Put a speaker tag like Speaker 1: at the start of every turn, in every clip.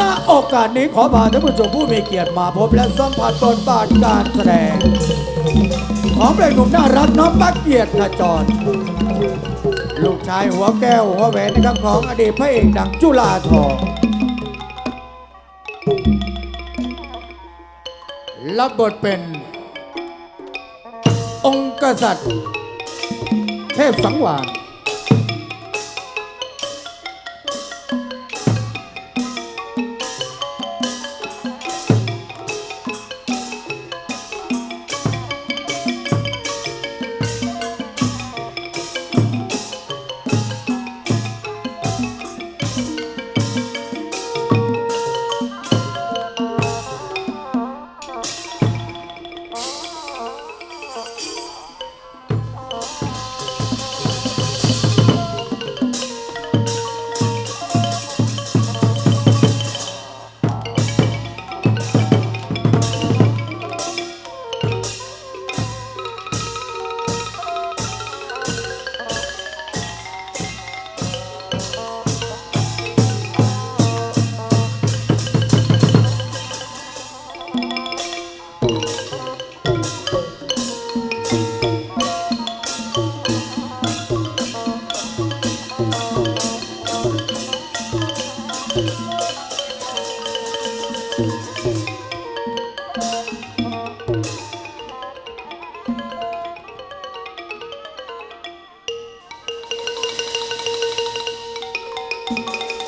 Speaker 1: ณโอกาสนี้ขอพาท่านผู้ชมผู้มีเกียรติมาพบและสัมผัสบทบาทการแสดง ของเพลงหนุ่มน่ารักน้องปักเกียรติขจร ลูกชายหัวแก้วหัวแหวนนะครับของอดีตพระเอกดังจุฬาทองรับบทเป็นองค์กษัตริย์ เทพสังวาล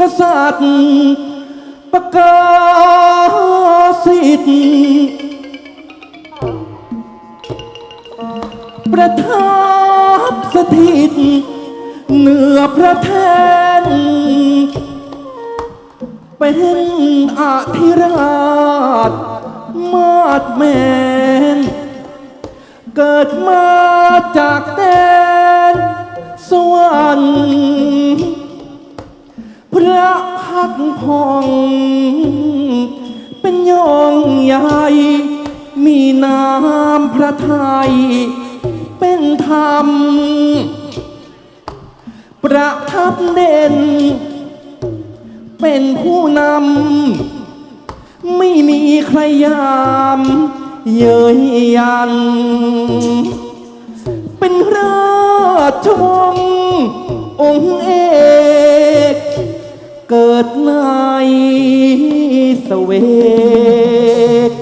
Speaker 2: กษัตริย์ประกาศิทธิ์ประทับสถิต เหนือพระแทน เป็นอาธิราช มาดแมน เกิดมาจาก พักพอง เป็นยองใหญ่ มีนามพระไทยเป็นธรรม ประทับเด่น เป็นผู้นำ ไม่มีใครยามเย้ยยัน เป็นราชวงศ์องค์เอก ในสเวก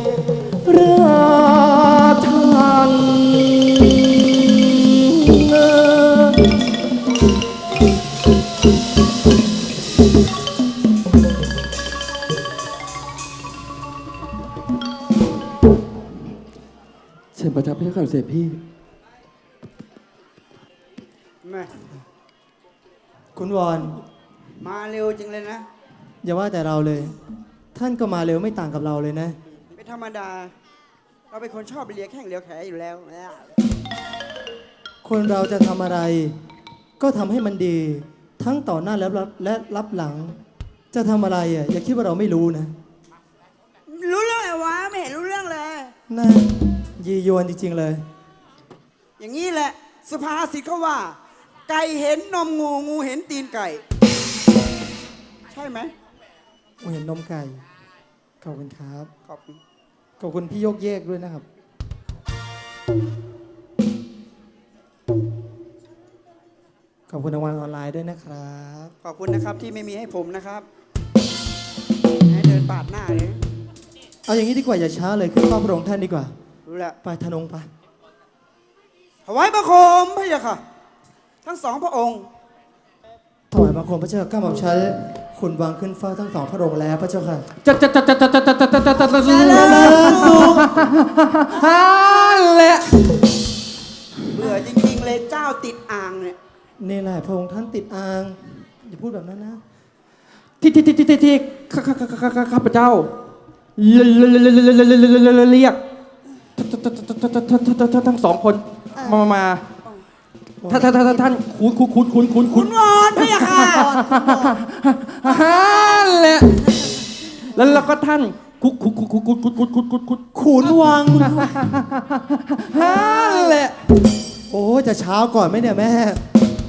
Speaker 2: ราชันเชิญประทับพระเจ้าข่าเสด็จพี่
Speaker 3: แม่
Speaker 1: คุณวอน
Speaker 3: มาเร็วจริงเลยนะ
Speaker 1: อย่าว่าแต่เราเลย ท่านก็มาเร็วไม่ต่างกับเราเลยนะ
Speaker 3: ไม่ธรรมดา เราเป็นคนชอบเลียแข้งเลียแขอยู่แล้ว
Speaker 1: คนเราจะทำอะไร ก็ทำให้มันดี ทั้งต่อหน้าและรับและรับหลัง จะทำอะไรอะอย่าคิดว่าเราไม่รู้นะ
Speaker 3: รู้เรื่องอะไรวะไม่เห็นรู้เรื่องเลย
Speaker 1: น่ายียวนจริง ๆเลย
Speaker 3: อย่างนี้แหละ สุภาษิตเขาว่า ไก่เห็นนมงูงูเห็นตีนไก่ ใช่ไหม
Speaker 1: เห็นนมไก่ ขอบคุณครับ
Speaker 3: ขอบคุณ
Speaker 1: ขอบคุณพี่โยกเยกด้วยนะครับ ขอบคุณรางวัลออนไลน์ด้วยนะครับ
Speaker 3: ขอบคุณนะครับที่ไม่มีให้ผมนะครับ ให้เดินปาดหน้าเลย
Speaker 1: เอาอย่างนี้ดีกว่าอย่าช้าเลยขึ้นเฝ้าพระองค์ท่านดีกว่า
Speaker 3: รู้แล้ว
Speaker 1: ไปธนงไป
Speaker 3: ถวายบังคมพระยาค่ะ ทั้งสองพระองค์
Speaker 1: ถวายบังคมพระเจ้าข้าหม่อมชัน คุณวางขึ้นเฝ้าทั้งสองพระองค์แล้วพระเจ้าค่ะ
Speaker 2: จัดจัดจัดจัดจัดจัดจัดจัดจัดจัดจัดฮ่าแหละ
Speaker 3: เบื่อจริงๆเลยเจ้าติดอ่างเนี่ย
Speaker 1: นี่แหละพระองค์ท่านติดอ่าง
Speaker 2: อย่าพูดแบบนั้นนะที่ที่ที่ที่ที่ที่ข้าข้าข้าข้าข้าข้าพเจ้าเรียเรียกทั้งสองคนมามา ท่านท่านท่านท่านคุณคุณคุณคุณคุณคุ
Speaker 3: คุณณวอนพะยะค่ะ
Speaker 2: ฮ่าแหละแล้วแล้วก็ท่านคุกคุกคุกคุกคุกคุกคุกคุกคุกคุก
Speaker 4: ขุนวัง
Speaker 2: ฮ่าแหละ
Speaker 4: โอ้จะเช้าก่อนไหมเนี่ยแม่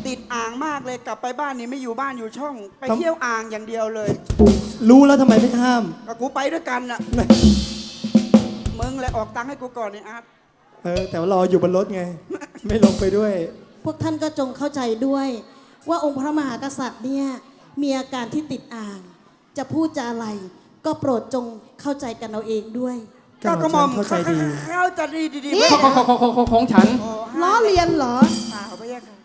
Speaker 3: ติดอ่างมากเลยกลับไปบ้านนี่ไม่อยู่บ้านอยู่ช่อง ไป
Speaker 4: ทำ
Speaker 3: เที่ยวอ่างอย่างเดียวเลย
Speaker 4: รู้แล้วทำไมไม่ห้าม
Speaker 3: กับกูไปด้วยกันน่ะมึงเลยออกตังค์ให้กูก่อนเนี่ยอาร์ต
Speaker 4: เออแต่ว่ารออยู่บนรถไง ไม่ลงไปด้วย
Speaker 5: พวกท่านก็จงเข้าใจด้วย ว่าองค์พระมหากษัตริย์เนี่ยมีอาการที่ติดอ่าง จะพูดจะอะไร ก็โปรดจงเข้าใจกันเอาเองด้วย
Speaker 3: ก็กระหม่อม
Speaker 4: เข้าใจดี
Speaker 3: เข้าใจดีดี
Speaker 5: นี่
Speaker 3: ๆ
Speaker 2: ของของของของของฉัน
Speaker 3: โอ้
Speaker 5: ล้อเลียนเหรอ
Speaker 3: เปล่าพะยะค่ะ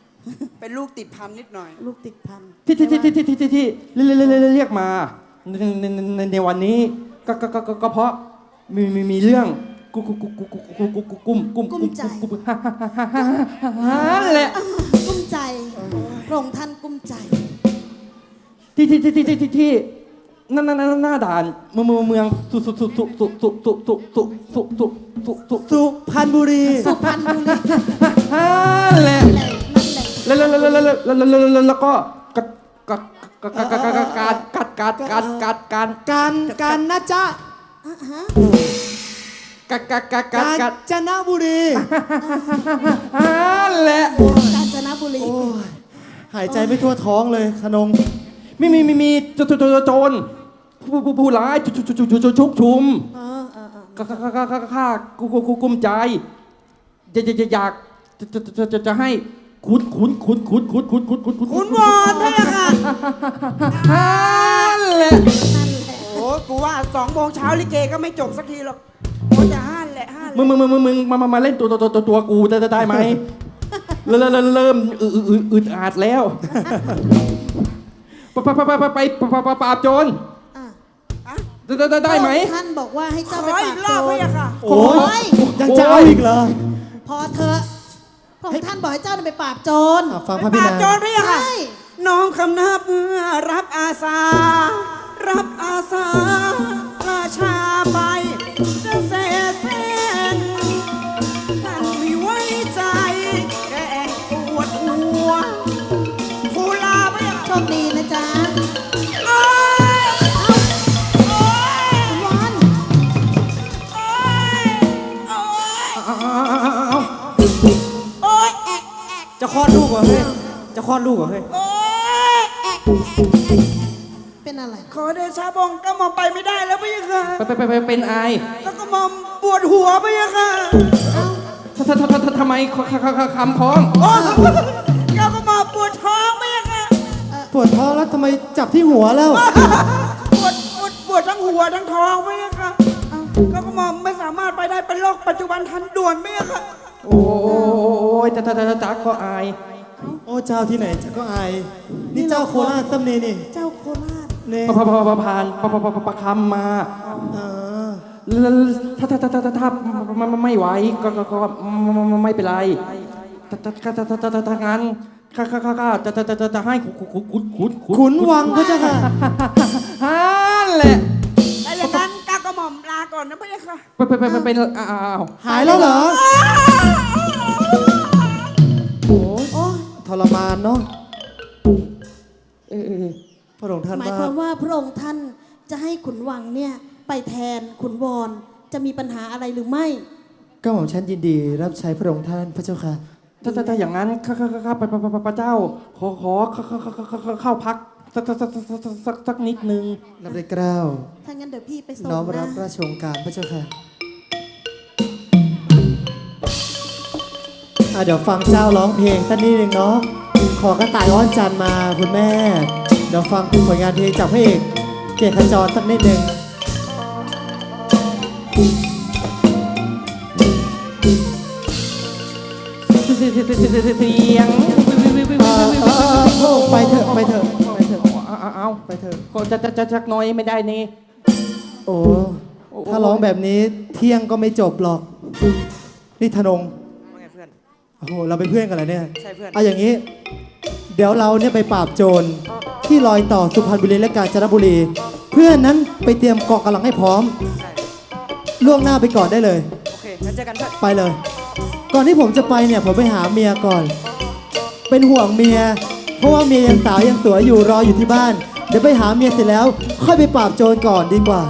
Speaker 3: เป็นลูกติดพันนิดหน่อย
Speaker 5: ลูกติดพัน
Speaker 2: ที่ที่ที่ที่ที่ที่ที่เรียกเรียกเรียกเรียกมาในในในในวันนี้ก็ก็ก็ก็ก็เพราะมีมีมีเรื่อง กุกุกุกุกุกุกุกุกุมกุมกุมกุมฮ่าฮ่าฮ่าฮ่าฮ่าแหละ
Speaker 5: กุ้มใจพระองค์ท่านกุ้มใจ
Speaker 2: ที่ที่ที่ที่ที่ที่ที่นั่นนั่นนั่นหน้าด่านเมืองเมืองสุสุสุสุสุสุสุสุสุสุสุสุสุ
Speaker 4: สุพรรณบุรี
Speaker 5: สุพรรณบุรี
Speaker 2: ฮ่าแหละ
Speaker 5: นั่นแหละ
Speaker 2: แล้วแล้วแล้วแล้วแล้วแล้วแล้วแล้วก็กัดกัดกัดกัดกัดกัดกัดกัดกัดกัดกัด
Speaker 4: การการนะจ๊ะ
Speaker 5: อะฮะ
Speaker 2: กัดกัดกัดกัด
Speaker 4: กาญ
Speaker 2: กัด
Speaker 4: จนบุรี
Speaker 2: ฮ่าแหละ
Speaker 5: กาญจนบุรี
Speaker 4: โอ้ยหายใจไม่ทั่วท้องเลยขนง
Speaker 2: มีมีมีมีโจโจโจโจรผู้ผู้ผู้ร้ายชุชุชุชุชุชุกชุม
Speaker 5: เออเออเออ
Speaker 2: ข้าข้าข้าข้าข้ากูกูกูกุ้มใจจะจะจะอยากจะจะจะจะจะให้ขุดขุดขุดขุดขุดขุดขุดขุดขุด
Speaker 3: คุณวอนพะยะค่ะ
Speaker 2: ฮ่าแหละ
Speaker 5: นั่นแหละ
Speaker 3: โอ้กูว่าสองโมงเช้าลิเกก็ไม่จบสักทีหรอก โอ้จะห้านแหละห้านแห
Speaker 2: มึ
Speaker 3: ละ
Speaker 2: งมึงมึงมึงมึงมามามาเล่นตัวตัวตัวตัวกูจะจะได้ไหมเริ่มเริ่มเริ่มอึอึอึอึดอัดแล้วไปไปไปไปไปไปไปปราบโจร
Speaker 5: อะ
Speaker 2: ได้ได้ได้ไหม
Speaker 5: พระองค์ท่านบอกว่าให้
Speaker 3: ข
Speaker 5: เจ้า
Speaker 3: อ
Speaker 5: ไปป
Speaker 3: อี
Speaker 5: รากบ
Speaker 3: รอบ
Speaker 5: โจ
Speaker 3: พะ
Speaker 5: ร
Speaker 3: ยะค่ะ
Speaker 4: โอ้ย
Speaker 5: โอ้ย
Speaker 4: ยังจะเอาอีกเหรอ
Speaker 5: พอเถอะพระองค์ท่านบอกให้เจ้าไปปราบโจร
Speaker 4: อะฟัง
Speaker 3: ไป
Speaker 4: พระ
Speaker 3: ป
Speaker 4: พิ
Speaker 3: ราบ
Speaker 4: นา
Speaker 3: โจรพะยะค่ะ
Speaker 5: ใช่
Speaker 3: น้องคำนับเมื่อรับอาสา รับอาสา ราชา คลอ
Speaker 4: ดลูกเหรอเฮ้ย จะคลอดลูกเหรอเฮ้ย
Speaker 3: โอ๊ยแอะ
Speaker 5: เป็นอะไร
Speaker 3: ขอเดชะบงก็มองไปไม่ได้แล้วพะยะค่ะ
Speaker 2: ไปไปไปไปเป็นไอ
Speaker 3: แล้วก็มองปวดหัวพะยะค่ะ
Speaker 2: ทททททำไมคำท้อง
Speaker 3: โอ๊ยแล้วก็มองปวดท้องพะยะค่ะ
Speaker 4: ปวดท้องแล้วทำไมจับที่หัวแล้ว
Speaker 3: ปวดปวดปวดทั้งหัวทั้งท้องพะยะค่ะแล้วก็มองไม่สามารถไปได้เป็นโรคปัจจุบันทันด่วนพะยะค่ะ
Speaker 2: โอ้ยจะจะจะจักก็อาย
Speaker 4: โอ้เจ้าที่ไหนจะก็อาย นี่เจ้าโคราชซ้ำนี่นี่
Speaker 5: เจ้าโคราช
Speaker 4: เนี่ย
Speaker 2: พระพระพระพานพระพระพระประคำมา
Speaker 4: เออ
Speaker 2: แล้วถ้าถ้าถ้าถ้าถ้าไม่ไม่ไหวก็ก็ก็ไม่เป็นไรถ้าถ้าถ้าถ้าถ้าถ้างั้นข้าข้าข้าข้าจะจะจะจะจะให้ขุดขุดขุดขุดขุด
Speaker 4: ขุนวังพระเจ้าค่ะ
Speaker 2: ฮ่าแหละ
Speaker 3: นนะพะยะค่ะ
Speaker 2: ไปไปไปไปเป็นอ้าว
Speaker 4: หายแล้วเหรอ โอ้ย
Speaker 5: โอ้
Speaker 4: ทรมานเนาะ
Speaker 2: เออ
Speaker 4: พระองค์ท่าน
Speaker 5: หมายความว่าพระองค์ท่านจะให้ขุนวังเนี่ยไปแทนขุนวอนจะมีปัญหาอะไรหรือไม่
Speaker 4: ก็หม่อมฉันยินดีรับใช้พระองค์ท่านพระเจ้าค่ะ
Speaker 2: ถ้าถ้าถ้าอย่างนั้นข้าข้าข้าข้าไปพระเจ้าขอขอข้าข้าข้าเข้าเข้าเข้าพัก สักสักสักสักสักสักสักนิดนึง
Speaker 4: รับได้เกล้าว
Speaker 5: ถ้างั้นเดี๋ยวพี่ไปส่ง
Speaker 4: น้อม
Speaker 5: นะ
Speaker 4: รับราชโองการพระเจ้าค่ะอะเดี๋ยวฟังเจ้าร้องเพลงสักนิดหนึ่งเนาะขอกระต่ายอ้อนจันทร์มาคุณแม่ เดี๋ยวฟังผลงานเพลงจากพระเอกเกียรติขจรสักนิดหนึ่ง
Speaker 2: เสีย
Speaker 4: ไปเถอะ
Speaker 2: ก็จะจะจะชักน้อยไม่ได้นี่
Speaker 4: โอ้ ถ้าร้องแบบนี้เที่ยงก็ไม่จบหรอก นี่ธนง
Speaker 3: ว่าไงเพื่อน
Speaker 4: โอ้โหเราเป็นเพื่อนกันเหรอเนี่ย
Speaker 3: ใช่เพื่อน
Speaker 4: เอาอย่างนี้ เดี๋ยวเราเนี่ยไปปราบโจรที่ลอยต่อสุพรรณบุรีและกาญจนบุรี เพื่อนนั้นไปเตรียมกองกำลังให้พร้อมล่วงหน้าไปก่อนได้เลย
Speaker 3: โอเคงั้นเจอกันเพื่อน
Speaker 4: ไปเลย ก่อนที่ผมจะไปเนี่ยผมไปหาเมียก่อน เป็นห่วงเมีย เพราะว่าเมียยังสาวยังสวยอยู่รออยู่ที่บ้าน เดี๋ยวไปหาเมียเสร็จแล้ว ค่อยไปปราบโจรก่อนดีกว่า